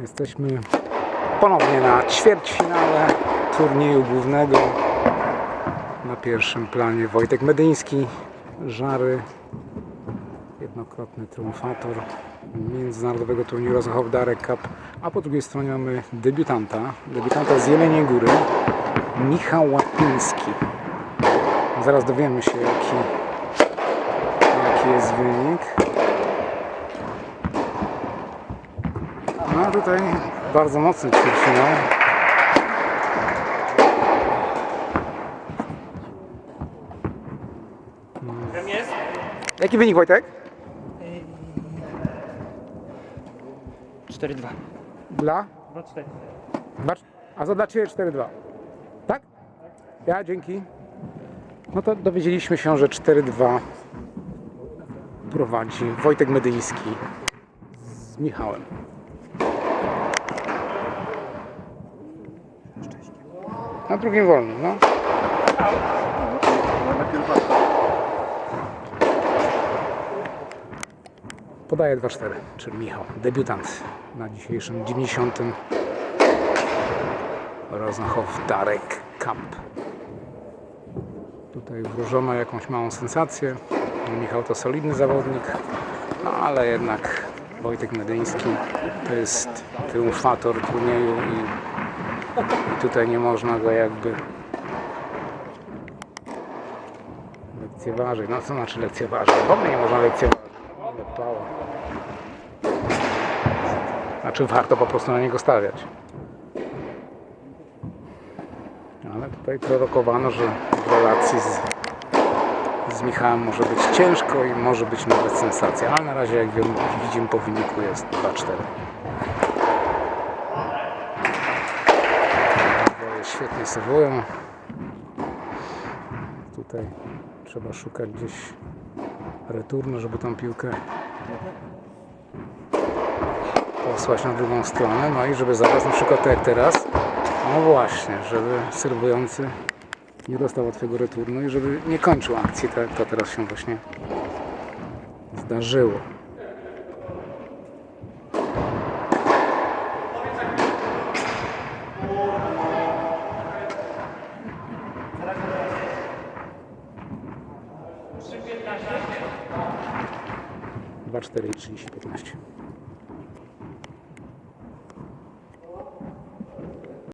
Jesteśmy ponownie na ćwierćfinale turnieju głównego. Na pierwszym planie Wojtek Medyński, Żary, jednokrotny triumfator międzynarodowego turnieju Rosenhof Darek Cup, a po drugiej stronie mamy debiutanta, debiutanta z Jeleniej Góry, Michał Łapiński. Zaraz dowiemy się jaki, jaki jest wynik. No tutaj bardzo ćwierćfinał. Tam jest? Jaki wynik Wojtek? 4-2. Dla? 2-4. Dwa- A za dla Ciebie 4-2. Tak? Ja, dzięki. No to dowiedzieliśmy się, że 4-2 prowadzi Wojtek Medyński z Michałem. Na drugim wolnym, no. Podaje 2-4, czyli Michał, debiutant na dzisiejszym 90. Rosenhof Darek Cup. Tutaj wróżono jakąś małą sensację. Michał to solidny zawodnik, no ale jednak Wojtek Medyński to jest triumfator turnieju i, i tutaj nie można go jakby lekceważyć. No co znaczy lekceważyć? W ogóle nie można lekceważyć. Ale pała. Znaczy warto po prostu na niego stawiać. Ale tutaj prorokowano, że w relacji z, z Michałem może być ciężko i może być nawet sensacja. Ale na razie, jak widzimy po wyniku jest 2-4. Świetnie serwują. Tutaj trzeba szukać gdzieś returnu, żeby tą piłkę posłać na drugą stronę. No i żeby zaraz na przykład tak jak teraz, no właśnie, żeby serwujący nie dostał łatwego returnu i żeby nie kończył akcji, tak jak to teraz się właśnie zdarzyło. Dwa, cztery i 30, 15.